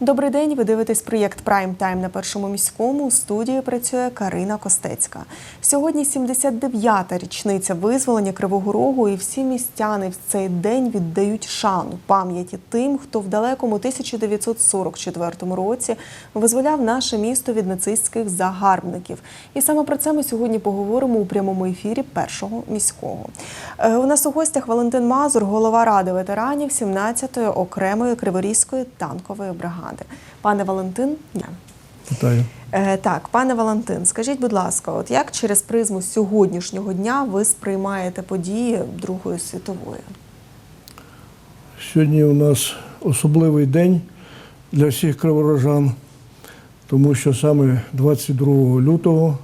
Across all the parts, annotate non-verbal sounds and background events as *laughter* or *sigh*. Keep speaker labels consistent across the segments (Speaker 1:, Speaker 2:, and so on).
Speaker 1: Добрий день. Ви дивитесь проєкт Прайм Тайм на першому міському. У студії працює Карина Костецька. Сьогодні 79-та річниця визволення Кривого Рогу, і всі містяни в цей день віддають шану пам'яті тим, хто в далекому 1944 році визволяв наше місто від нацистських загарбників. І саме про це ми сьогодні поговоримо у прямому ефірі першого міського. Е, У нас у гостях Валентин Мазур, голова ради ветеранів 17-ї окремої Криворізької танкової бригади. Пане Валентин, дня.
Speaker 2: Вітаю.
Speaker 1: Е, Так, пане Валентин, скажіть, будь ласка, от як через призму сьогоднішнього дня ви сприймаєте події Другої світової?
Speaker 2: Сьогодні у нас особливий день для всіх криворожан, тому що саме 22 лютого,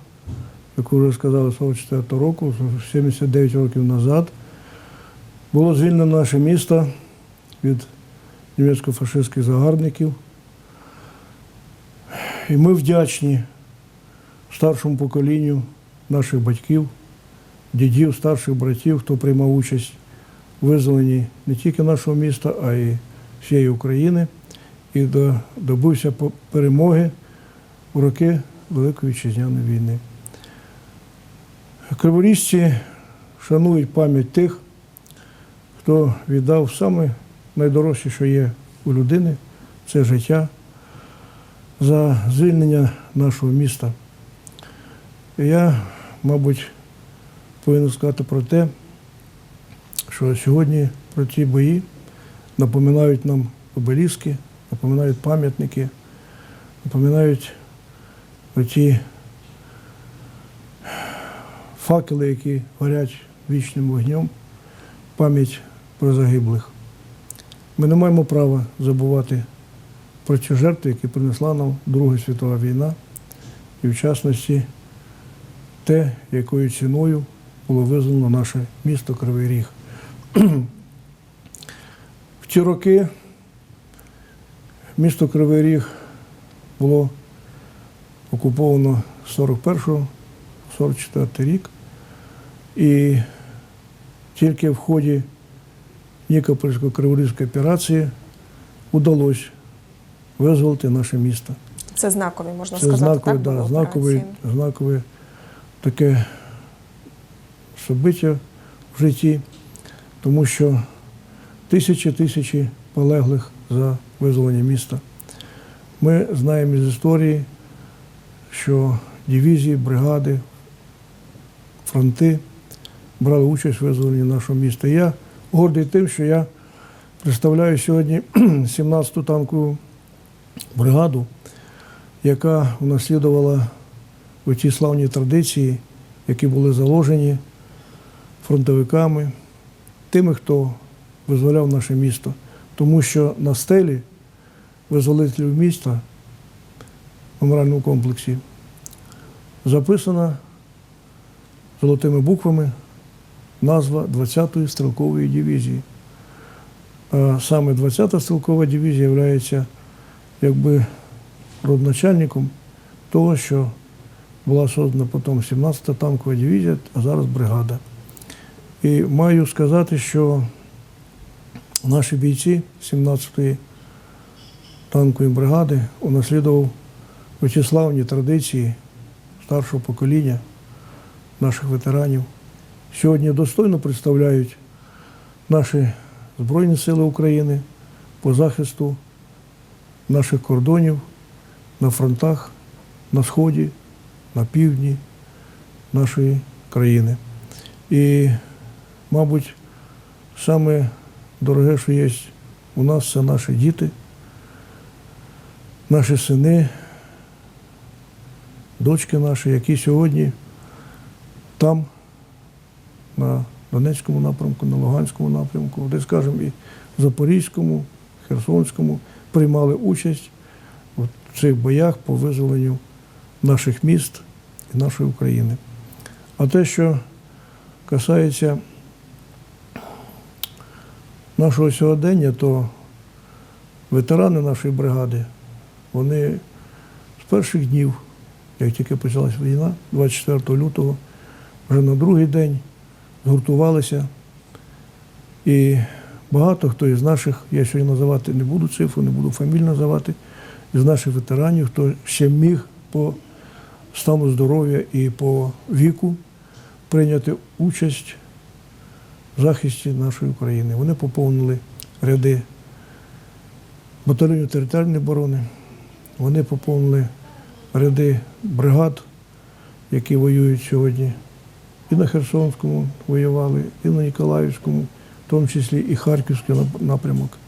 Speaker 2: як вже сказали, 44 року, 79 років назад, було звільнено наше місто від німецько-фашистських загарбників. І ми вдячні старшому поколінню наших батьків, дідів, старших братів, хто приймав участь у визволенні не тільки нашого міста, а й всієї України і добився перемоги у роки Великої Вітчизняної війни. Криворіжці шанують пам'ять тих, хто віддав саме найдорожче, що є у людини, це життя за звільнення нашого міста. Я, мабуть, повинен сказати про те, що сьогодні про ці бої напоминають нам обеліски, напоминають пам'ятники, напоминають оті факели, які горять вічним вогнем, пам'ять про загиблих. Ми не маємо права забувати про ці жертви, які принесла нам Друга світова війна, і в частності те, якою ціною було визнано наше місто Кривий Ріг. *clears throat* В ті роки місто Кривий Ріг було окуповано з 41-44 рік. І тільки в ході Нікопольсько-Криворізької операції удалося визволити наше місто.
Speaker 1: Це знакові, можна
Speaker 2: Це
Speaker 1: сказати,
Speaker 2: знакове,
Speaker 1: так,
Speaker 2: да,
Speaker 1: операції?
Speaker 2: знакове таке собиття в житті, тому що тисячі тисячі полеглих за визволення міста. Ми знаємо із історії, що дивізії, бригади, фронти брали участь в визволенні нашого міста. Я гордий тим, що я представляю сьогодні *clears throat* 17-ту танкову бригаду, яка унаслідувала ті славні традиції, які були заложені фронтовиками, тими, хто визволяв наше місто. Тому що на стелі визволителів міста в меморіальному комплексі записана золотими буквами назва 20-ї стрілкової дивізії. Саме 20-та стрілкова дивізія є якби родначальником того, що була создана потім 17-та танкова дивізія, а зараз бригада. І маю сказати, що наші бійці 17-ї танкової бригади унаслідував ті славні традиції старшого покоління наших ветеранів. Сьогодні достойно представляють наші Збройні Сили України по захисту наших кордонів на фронтах на сході, на півдні нашої країни. І, мабуть, саме дороге, що є у нас, це наші діти, наші сини, дочки наші, які сьогодні там, на Донецькому напрямку, на Луганському напрямку, де, скажімо, і Запорізькому, Херсонському приймали участь в цих боях по визволенню наших міст і нашої України. А те, що касається нашого сьогодення, то ветерани нашої бригади, вони з перших днів, як тільки почалась війна, 24 лютого, вже на другий день згуртувалися і багато хто із наших, я сьогодні називати не буду цифру, не буду фамілію називати, із наших ветеранів, хто ще міг по стану здоров'я і по віку прийняти участь в захисті нашої України. Вони поповнили ряди батальйонів територіальної оборони, вони поповнили ряди бригад, які воюють сьогодні. І на Херсонському воювали, і на Ніколаївському, тому числі і Харківський напрямок.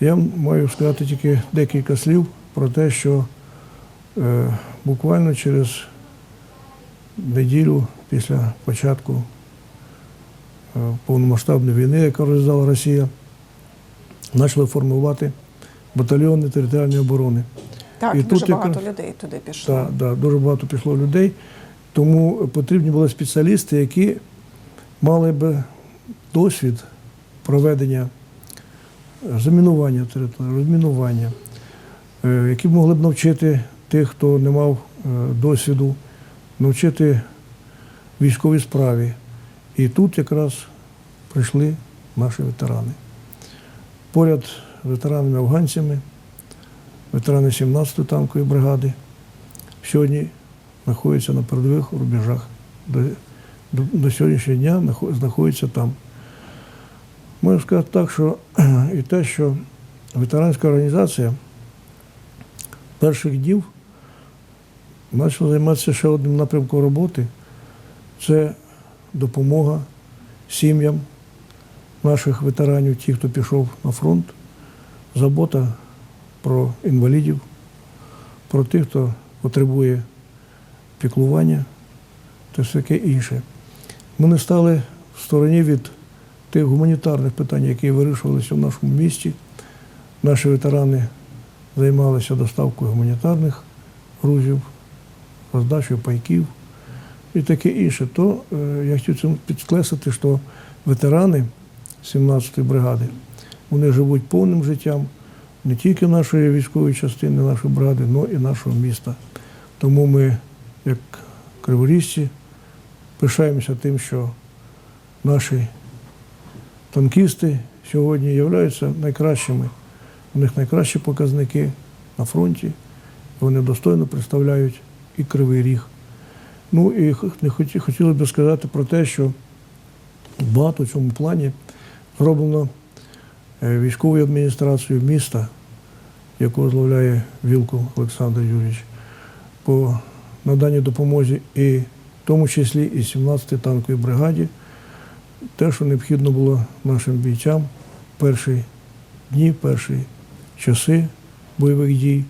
Speaker 2: Я маю сказати тільки декілька слів про те, що е, буквально через неділю після початку е, повномасштабної війни, яка розв'язала Росія, почали формувати батальйони територіальної оборони.
Speaker 1: Так,
Speaker 2: І
Speaker 1: дуже
Speaker 2: тут
Speaker 1: багато
Speaker 2: якраз-
Speaker 1: людей туди пішло.
Speaker 2: Так, да, дуже багато пішло людей. Тому потрібні були спеціалісти, які мали би досвід проведення замінування території, розмінування, е, які б могли б навчити тих, хто не мав е, досвіду, навчити військовій справі. І тут якраз прийшли наші ветерани. Поряд з ветеранами-афганцями, ветерани 17-ї танкової бригади, сьогодні знаходяться на передових рубежах. До, сьогоднішнього дня нахо- знаходяться там. Можу сказати так, що *clears throat* і те, що ветеранська організація перших днів почала займатися ще одним напрямком роботи це допомога сім'ям наших ветеранів, ті, хто пішов на фронт, забота про інвалідів, про тих, хто потребує піклування та все таке інше. Ми не стали в стороні від тих гуманітарних питань, які вирішувалися в нашому місті. Наші ветерани займалися доставкою гуманітарних грузів, роздачею пайків і таке інше. То е, я хотів цим підкреслити, що ветерани 17-ї бригади вони живуть повним життям не тільки нашої військової частини, нашої бригади, але і нашого міста. Тому ми, як криворіжці, пишаємося тим, що наші танкісти сьогодні являються найкращими. У них найкращі показники на фронті. Вони достойно представляють і Кривий Ріг. Ну і хотілося б сказати про те, що багато в цьому плані зроблено е, військовою адміністрацією міста, яку возглавляє Вілкул Олександр Юрійович, по наданні допомозі і в тому числі і 17-й танковій бригаді, те, що необхідно було нашим бійцям перші дні, перші часи бойових дій.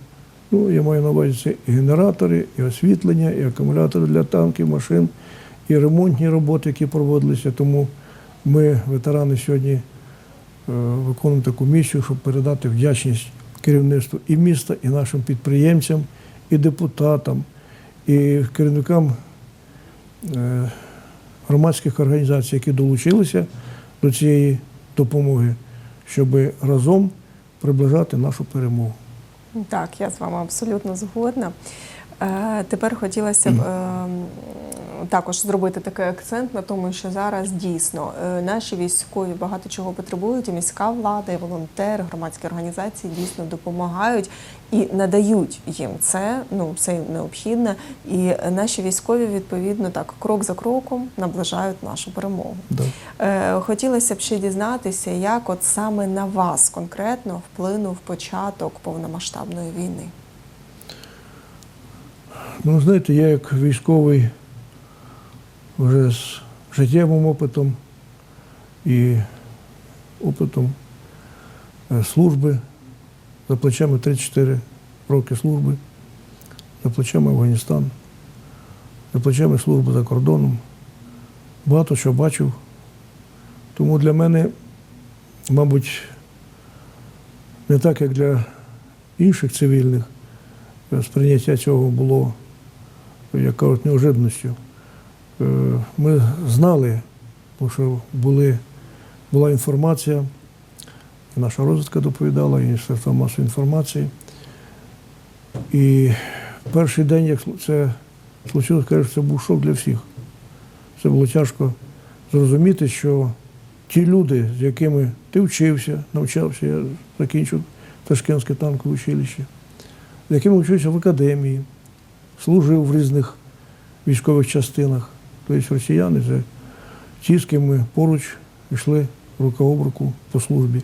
Speaker 2: Ну, я маю на увазі це і генератори, і освітлення, і акумулятори для танків, машин, і ремонтні роботи, які проводилися. Тому ми, ветерани, сьогодні е, виконуємо таку місію, щоб передати вдячність керівництву і міста, і нашим підприємцям, і депутатам, і керівникам громадських організацій, які долучилися до цієї допомоги, щоб разом приближати нашу перемогу.
Speaker 1: Так, я з вами абсолютно згодна. Е, Тепер хотілося б е, також зробити такий акцент на тому, що зараз дійсно е, наші військові багато чого потребують, і міська влада, і волонтери, громадські організації дійсно допомагають і надають їм це. Ну все необхідне. І наші військові відповідно так крок за кроком наближають нашу перемогу.
Speaker 2: Да.
Speaker 1: Е, Хотілося б ще дізнатися, як от саме на вас конкретно вплинув початок повномасштабної війни.
Speaker 2: Ну, знаєте, я як військовий вже з життєвим опитом і опитом е, служби за плечами 34 роки служби, за плечами Афганістан, за плечами служби за кордоном. Багато що бачив. Тому для мене, мабуть, не так, як для інших цивільних, е, сприйняття цього було, як кажуть, неожиданістю. Е, Ми знали, тому що були, була інформація, і наша розвідка доповідала, і Міністерство масової інформації. І перший день, як це случилось, кажуть, це був шок для всіх. Це було тяжко зрозуміти, що ті люди, з якими ти вчився, навчався, я закінчив Ташкентське танкове училище, з якими вчився в академії, служив в різних військових частинах. Тобто росіяни це ті, з ким ми поруч йшли рука об руку по службі.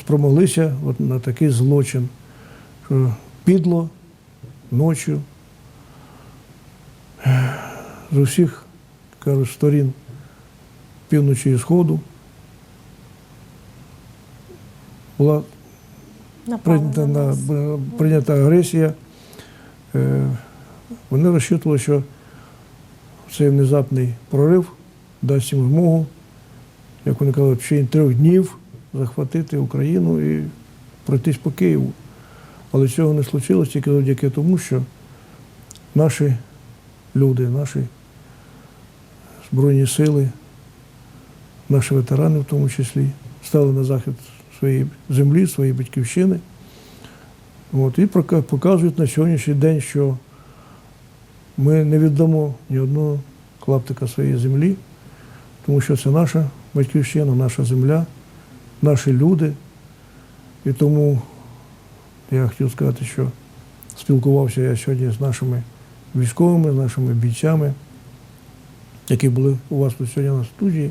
Speaker 2: Спромоглися от на такий злочин, що підло ночі з усіх кажуть, сторін півночі і сходу була прийнята, на, прийнята агресія. Е, Вони розчитували, що цей внезапний прорив дасть їм змогу, як вони кажуть, в течение трьох днів захватити Україну і пройтись по Києву. Але цього не случилось тільки завдяки тому, що наші люди, наші Збройні сили, наші ветерани в тому числі, стали на захист своєї землі, своєї батьківщини. От, і показують на сьогоднішній день, що ми не віддамо ні одного клаптика своєї землі, тому що це наша батьківщина, наша земля, наші люди. І тому я хотів сказати, що спілкувався я сьогодні з нашими військовими, з нашими бійцями, які були у вас тут сьогодні на студії,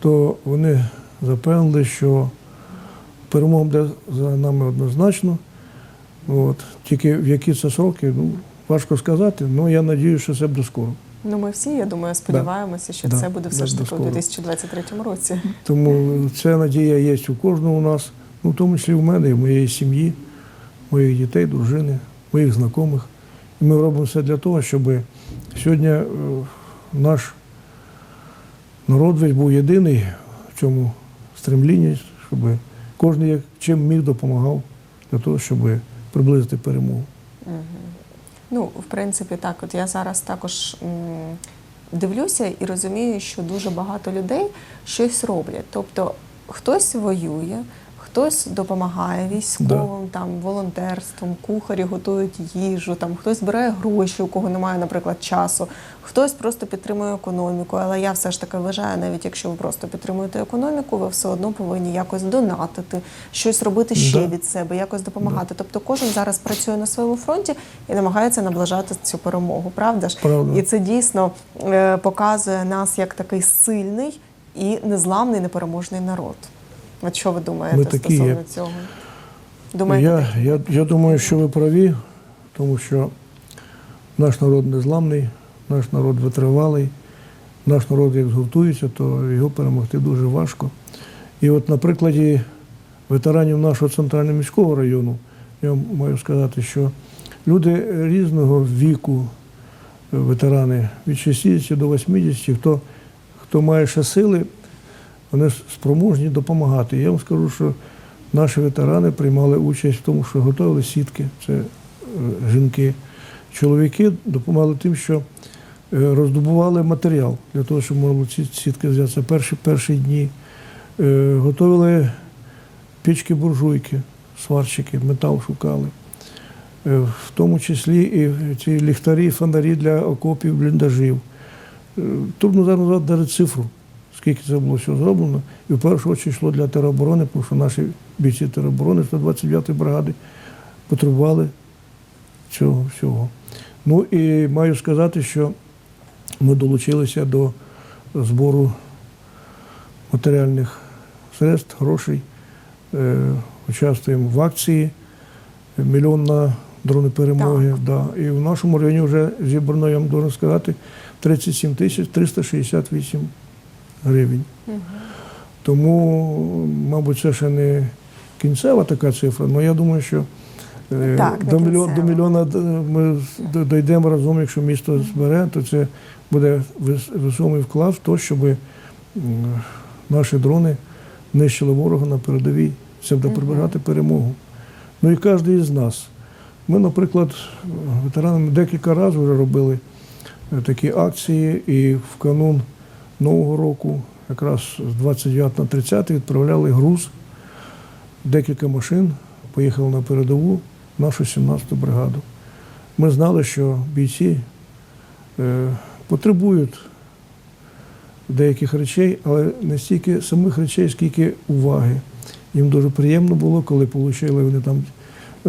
Speaker 2: то вони запевнили, що перемога буде за нами однозначно. От. Тільки в які це сроки, ну, важко сказати, але я сподіваюся, що це буде скоро.
Speaker 1: Ну, ми всі, я думаю, сподіваємося, що
Speaker 2: Да.
Speaker 1: це буде все
Speaker 2: Да,
Speaker 1: ж таки у 2023 році.
Speaker 2: Тому ця надія є у кожного у нас, ну, в тому числі в мене, і в моєї сім'ї, моїх дітей, дружини, моїх знайомих. І ми робимо все для того, щоб сьогодні е, наш народ весь був єдиний в цьому стремлінні, щоб кожен чим міг допомагав для того, щоб приблизити перемогу.
Speaker 1: Ну, в принципі, так. От я зараз також дивлюся і розумію, що дуже багато людей щось роблять. Тобто хтось воює, хтось допомагає військовим, там волонтерством, кухарі готують їжу, там хтось збирає гроші, у кого немає, наприклад, часу, хтось просто підтримує економіку. Але я все ж таки вважаю, навіть якщо ви просто підтримуєте економіку, ви все одно повинні якось донатити, щось робити ще
Speaker 2: Да.
Speaker 1: від себе, якось допомагати. Тобто кожен зараз працює на своєму фронті і намагається наближати цю перемогу, правда ж?
Speaker 2: Правда.
Speaker 1: І це дійсно е, показує нас як такий сильний і незламний, непереможний народ. От що ви думаєте
Speaker 2: Ми такі
Speaker 1: стосовно
Speaker 2: є.
Speaker 1: цього? Думаєте,
Speaker 2: Я, я, я думаю, що ви праві, тому що наш народ незламний, наш народ витривалий, наш народ як згуртується, то його перемогти дуже важко. І от на прикладі ветеранів нашого центрального міського району, я маю сказати, що люди різного віку, е, ветерани від 60 до 80, хто, хто має ще сили, вони спроможні допомагати. Я вам скажу, що наші ветерани приймали участь в тому, що готували сітки, це е, жінки. Чоловіки допомагали тим, що е, роздобували матеріал для того, щоб було ці сітки взяти. Це перші, перші дні. Е, Готували пічки буржуйки, сварщики, метал шукали. В тому числі і ці ліхтарі, фонарі для окопів, бліндажів. Трудно зараз назвати навіть цифру, скільки це було всього зроблено. І в першу чергу йшло для тероборони, тому що наші бійці тероборони 129-ї бригади потребували цього всього. Ну і маю сказати, що ми долучилися до збору матеріальних средств, грошей. Е, Участвуємо в акції мільйон на дрони перемоги. Да. І в нашому районі вже зібрано, я вам должен сказати, 37 тисяч 368 гривень. Тому, мабуть, це ще не кінцева така цифра, але я думаю, що е,
Speaker 1: Так,
Speaker 2: до, мільйон, до мільйона е, ми дійдемо разом, якщо місто збере, то це буде вес- весомий вклад в те, щоб наші дрони нищили ворога на передовій. Це буде приближати перемогу. Ну і кожен із нас. Ми, наприклад, ветеранами декілька разів вже робили е, такі акції, і в канун Нового року, якраз з 29 на 30 відправляли груз, декілька машин, поїхали на передову, нашу 17-ту бригаду. Ми знали, що бійці е, потребують деяких речей, але не стільки самих речей, скільки уваги. Їм дуже приємно було, коли отримали вони там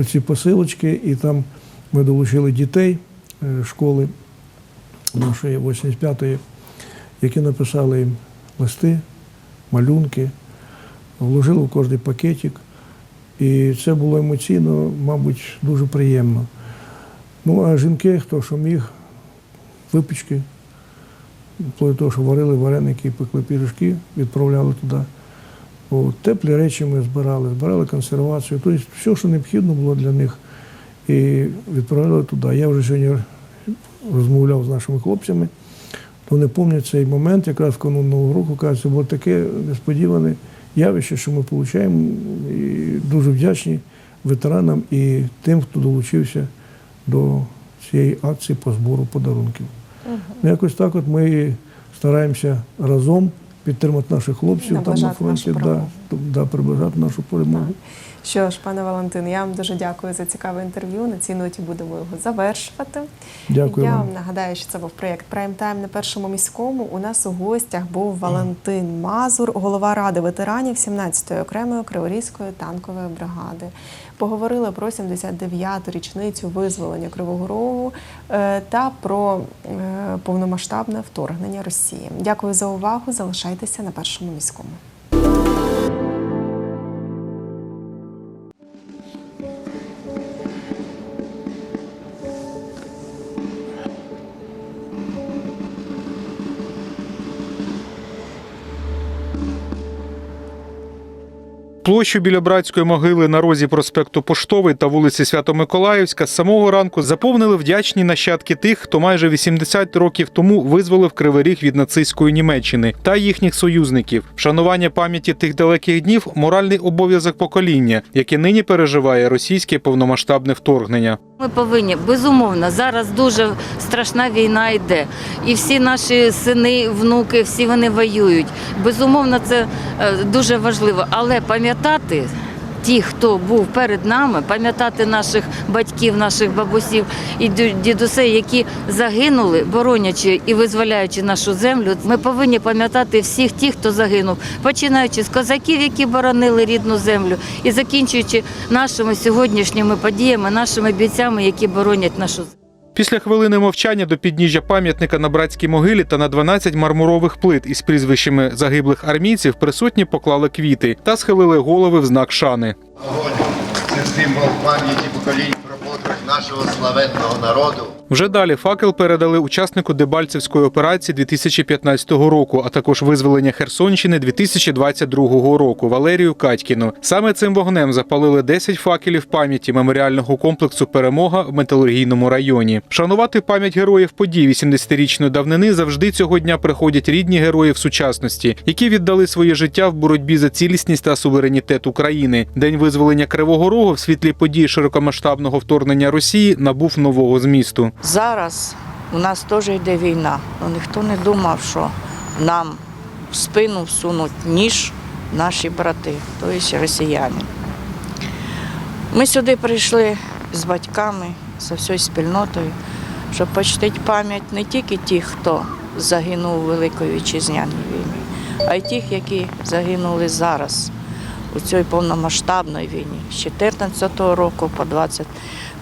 Speaker 2: ці посилочки, і там ми долучили дітей е, школи нашої 85-ї, які написали їм листи, малюнки, вложили в кожний пакетик. І це було емоційно, мабуть, дуже приємно. Ну, а жінки, хто що міг, випічки, вплоть того, що варили вареники, пекли пірішки, відправляли туди. От, теплі речі ми збирали, збирали консервацію, тобто все, що необхідно було для них, і відправляли туди. Я вже сьогодні розмовляв з нашими хлопцями, вони пам'ятають цей момент, якраз в канун Нового року, кажуть, бо було таке несподіване явище, що ми отримуємо, і дуже вдячні ветеранам і тим, хто долучився до цієї акції по збору подарунків. Ну, Якось так от ми стараємося разом підтримати наших хлопців там на фронті, да, да, приближати нашу перемогу.
Speaker 1: Що ж, пане Валентин, я вам дуже дякую за цікаве інтерв'ю. На цій ноті будемо його завершувати.
Speaker 2: Дякую
Speaker 1: я
Speaker 2: вам.
Speaker 1: нагадаю, що це був проєкт Прайм Тайм на першому міському. У нас у гостях був Валентин Мазур, голова ради ветеранів 17-ї окремої Криворізької танкової бригади. Поговорили про 79-ту річницю визволення Кривого Рогу е, та про е, повномасштабне вторгнення Росії. Дякую за увагу. Залишайтеся на першому міському.
Speaker 3: Площу біля братської могили на розі проспекту Поштовий та вулиці Свято-Миколаївська з самого ранку заповнили вдячні нащадки тих, хто майже 80 років тому визволив Кривий Ріг від нацистської Німеччини та їхніх союзників. Вшанування пам'яті тих далеких днів моральний обов'язок покоління, яке нині переживає російське повномасштабне вторгнення.
Speaker 4: Ми повинні безумовно зараз дуже страшна війна йде, і всі наші сини, внуки, всі вони воюють. Безумовно, це е, дуже важливо. Але пам'ятати ті, хто був перед нами, пам'ятати наших батьків, наших бабусів і ду- дідусей, які загинули, боронячи і визволяючи нашу землю. Ми повинні пам'ятати всіх тих, хто загинув, починаючи з козаків, які боронили рідну землю, і закінчуючи нашими сьогоднішніми подіями, нашими бійцями, які боронять нашу землю.
Speaker 3: Після хвилини мовчання до підніжжя пам'ятника на братській могилі та на 12 мармурових плит із прізвищами загиблих армійців присутні поклали квіти та схилили голови в знак шани.
Speaker 5: Огонь символ пам'яті поколінь нашого славетного народу.
Speaker 3: Вже далі факел передали учаснику Дебальцевської операції 2015 року, а також визволення Херсонщини 2022 року Валерію Катькіну. Саме цим вогнем запалили 10 факелів пам'яті меморіального комплексу Перемога в металургійному районі. Шанувати пам'ять героїв подій 80-річної давнини завжди цього дня приходять рідні героїв сучасності, які віддали своє життя в боротьбі за цілісність та суверенітет України. День визволення Кривого Рогу в світлі подій широкомасштабного вторгнення Росії набув нового змісту.
Speaker 6: Зараз у нас теж йде війна. Ну, ніхто не думав, що нам в спину всунуть ніж наші брати, тобто росіяни. Ми сюди прийшли з батьками, з всією спільнотою, щоб почтити пам'ять не тільки тих, хто загинув у Великій Вітчизняній війні, а й тих, які загинули зараз у цій повномасштабній війні з 2014 року по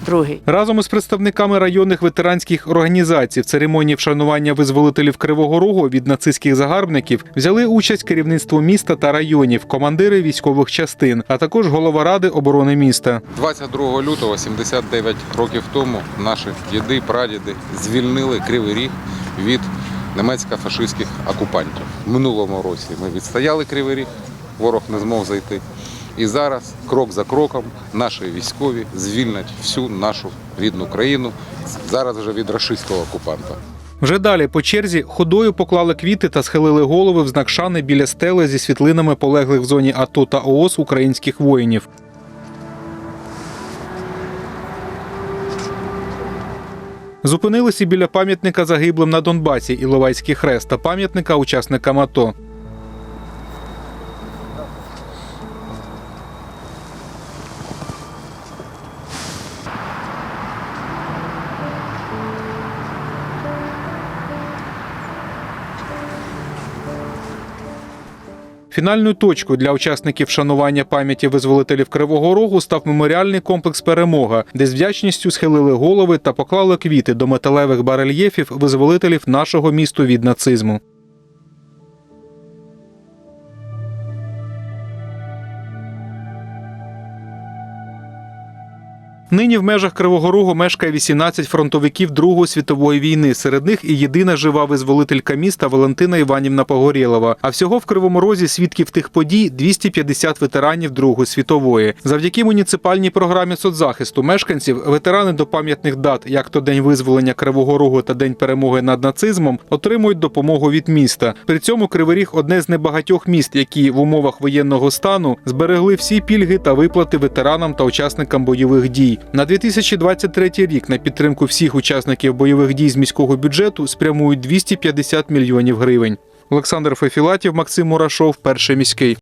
Speaker 6: 22
Speaker 3: Разом із представниками районних ветеранських організацій в церемонії вшанування визволителів Кривого Рогу від нацистських загарбників взяли участь керівництво міста та районів, командири військових частин, а також голова ради оборони міста.
Speaker 7: 22 лютого, 79 років тому, наші діди, прадіди звільнили Кривий Ріг від німецько-фашистських окупантів. В минулому році ми відстояли Кривий Ріг, ворог не змог зайти. І зараз, крок за кроком, наші військові звільнять всю нашу рідну країну зараз вже від рашистського окупанта.
Speaker 3: Вже далі по черзі ходою поклали квіти та схилили голови в знак шани біля стели зі світлинами полеглих в зоні АТО та ООС українських воїнів. Зупинилися біля пам'ятника загиблим на Донбасі Іловайський хрест та пам'ятника учасникам АТО. Фінальною точкою для учасників шанування пам'яті визволителів Кривого Рогу став меморіальний комплекс Перемога, де з вдячністю схилили голови та поклали квіти до металевих барельєфів визволителів нашого місту від нацизму. Нині в межах Кривого Рогу мешкає 18 фронтовиків Другої світової війни. Серед них і єдина жива визволителька міста Валентина Іванівна Погорєлова. А всього в Кривому Розі свідків тих подій 250 ветеранів Другої світової. Завдяки муніципальній програмі соцзахисту мешканців ветерани до пам'ятних дат, як то День визволення Кривого Рогу та День перемоги над нацизмом, отримують допомогу від міста. При цьому Кривий Ріг одне з небагатьох міст, які в умовах воєнного стану зберегли всі пільги та виплати ветеранам та учасникам бойових дій. На 2023 рік на підтримку всіх учасників бойових дій з міського бюджету спрямують 250 мільйонів гривень. Олександр Фефілатів, Максим Мурашов, перший міський.